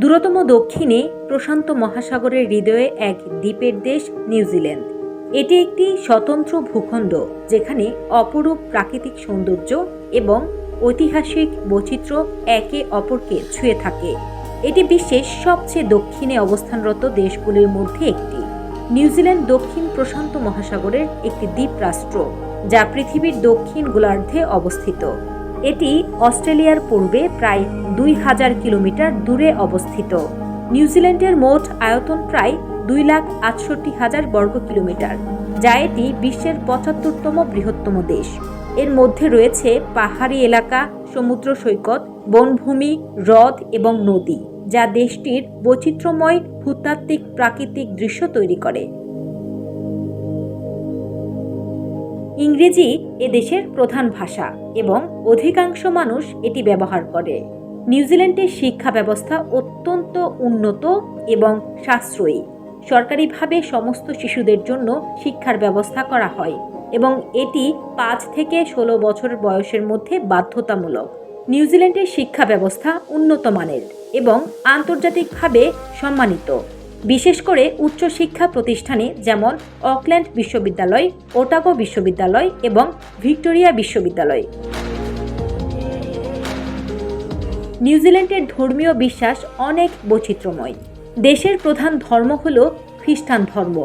দূরতম দক্ষিণে প্রশান্ত মহাসাগরের হৃদয়ে এক দ্বীপের দেশ নিউজিল্যান্ড এটি একটি স্বতন্ত্র ভূখণ্ড, যেখানে অপরূপ প্রাকৃতিক সৌন্দর্য এবং ঐতিহাসিক বৈচিত্র্য একে অপরকে ছুঁয়ে থাকে। এটি বিশ্বের সবচেয়ে দক্ষিণে অবস্থানরত দেশগুলির মধ্যে একটি। নিউজিল্যান্ড দক্ষিণ প্রশান্ত মহাসাগরের একটি দ্বীপ রাষ্ট্র যা পৃথিবীর দক্ষিণ গোলার্ধে অবস্থিত। এটি অস্ট্রেলিয়ার পূর্বে প্রায় দুই হাজার কিলোমিটার দূরে অবস্থিত। নিউজিল্যান্ডের মোট আয়তন প্রায় দুই লাখ আটষট্টি হাজার বর্গ কিলোমিটার, যা এটি বিশ্বের পঁচাত্তরতম বৃহত্তম দেশ। এর মধ্যে রয়েছে পাহাড়ি এলাকা, সমুদ্র সৈকত, বনভূমি, হ্রদ এবং নদী, যা দেশটির বৈচিত্র্যময় ভূতাত্ত্বিক প্রাকৃতিক দৃশ্য তৈরি করে। ইংরেজি এদেশের প্রধান ভাষা এবং অধিকাংশ মানুষ এটি ব্যবহার করে। নিউজিল্যান্ডের শিক্ষা ব্যবস্থা অত্যন্ত উন্নত এবং সাশ্রয়ী। সরকারিভাবে সমস্ত শিশুদের জন্য শিক্ষার ব্যবস্থা করা হয় এবং এটি পাঁচ থেকে ষোলো বছর বয়সের মধ্যে বাধ্যতামূলক। নিউজিল্যান্ডের শিক্ষা ব্যবস্থা উন্নত মানের এবং আন্তর্জাতিকভাবে সম্মানিত। বিশেষ করে উচ্চশিক্ষা প্রতিষ্ঠানে যেমন অকল্যান্ড বিশ্ববিদ্যালয়, ওটাগো বিশ্ববিদ্যালয় এবং ভিক্টোরিয়া বিশ্ববিদ্যালয়। নিউজিল্যান্ডের ধর্মীয় বিশ্বাস অনেক বৈচিত্র্যময়। দেশের প্রধান ধর্ম হল খ্রিস্টান ধর্ম,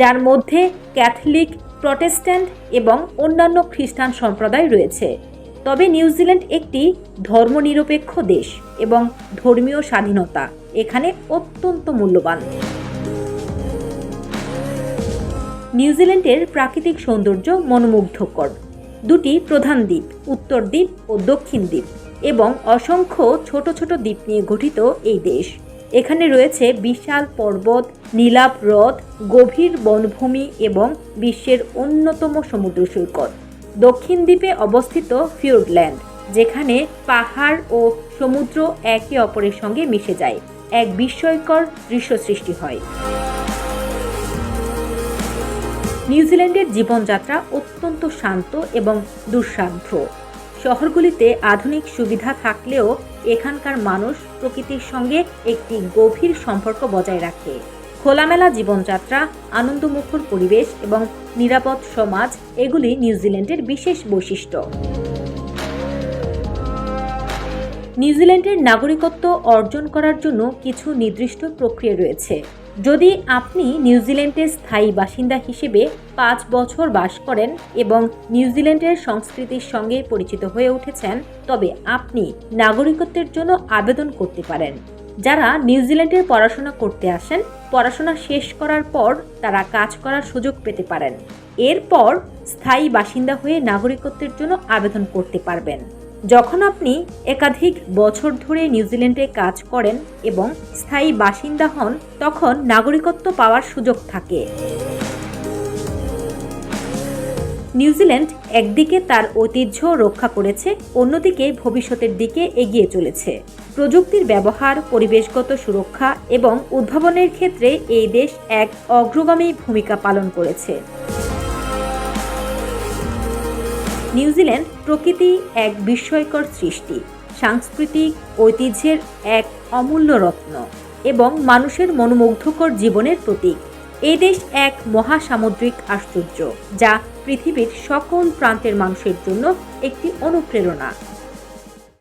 যার মধ্যে ক্যাথলিক, প্রটেস্ট্যান্ট এবং অন্যান্য খ্রিস্টান সম্প্রদায় রয়েছে। তবে নিউজিল্যান্ড একটি ধর্মনিরপেক্ষ দেশ এবং ধর্মীয় স্বাধীনতা এখানে অত্যন্ত মূল্যবান। নিউজিল্যান্ডের প্রাকৃতিক সৌন্দর্য মনোমুগ্ধকর। দুটি প্রধান দ্বীপ, উত্তর দ্বীপ ও দক্ষিণ দ্বীপ এবং অসংখ্য ছোট ছোট দ্বীপ নিয়ে গঠিত এই দেশ। এখানে রয়েছে বিশাল পর্বত, নীলাভ হ্রদ, গভীর বনভূমি এবং বিশ্বের অন্যতম সমুদ্র সৈকত দক্ষিণ দ্বীপে অবস্থিত ফিওর্ডল্যান্ড যেখানে পাহাড় ও সমুদ্র একে অপরের সঙ্গে মিশে যায়। এক বিস্ময়কর দৃশ্য সৃষ্টি হয়। নিউজিল্যান্ডের জীবনযাত্রা অত্যন্ত শান্ত এবং দুঃসাধ্য। শহরগুলিতে আধুনিক সুবিধা থাকলেও এখানকার মানুষ প্রকৃতির সঙ্গে একটি গভীর সম্পর্ক বজায় রাখে। খোলামেলা জীবনযাত্রা, আনন্দমুখর পরিবেশ এবং নিরাপদ সমাজ, এগুলি নিউজিল্যান্ডের বিশেষ বৈশিষ্ট্য। নিউজিল্যান্ডের নাগরিকত্ব অর্জন করার জন্য কিছু নির্দিষ্ট প্রক্রিয়া রয়েছে। যদি আপনি নিউজিল্যান্ডের স্থায়ী বাসিন্দা হিসেবে পাঁচ বছর বাস করেন এবং নিউজিল্যান্ডের সংস্কৃতির সঙ্গে পরিচিত হয়ে উঠেছেন, তবে আপনি নাগরিকত্বের জন্য আবেদন করতে পারেন। যারা নিউজিল্যান্ডে পড়াশোনা করতে আসেন, পড়াশোনা শেষ করার পর তারা কাজ করার সুযোগ পেতে পারেন। এরপর স্থায়ী বাসিন্দা হয়ে নাগরিকত্বের জন্য আবেদন করতে পারবেন। যখন আপনি একাধিক বছর ধরে নিউজিল্যান্ডে কাজ করেন এবং স্থায়ী বাসিন্দা হন, তখন নাগরিকত্ব পাওয়ার সুযোগ থাকে। নিউজিল্যান্ড একদিকে তার ঐতিহ্য রক্ষা করেছে, অন্যদিকে ভবিষ্যতের দিকে এগিয়ে চলেছে। প্রযুক্তির ব্যবহার, পরিবেশগত সুরক্ষা এবং উদ্ভাবনের ক্ষেত্রে এই দেশ এক অগ্রগামী ভূমিকা পালন করেছে। নিউজিল্যান্ড প্রকৃতি এক বিস্ময়কর সৃষ্টি, সাংস্কৃতিক ঐতিহ্যের এক অমূল্য রত্ন এবং মানুষের মনোমুগ্ধকর জীবনের প্রতীক। এই দেশ এক মহাসামুদ্রিক আশ্চর্য যা পৃথিবীর সকল প্রান্তের মানুষের জন্য একটি অনুপ্রেরণা।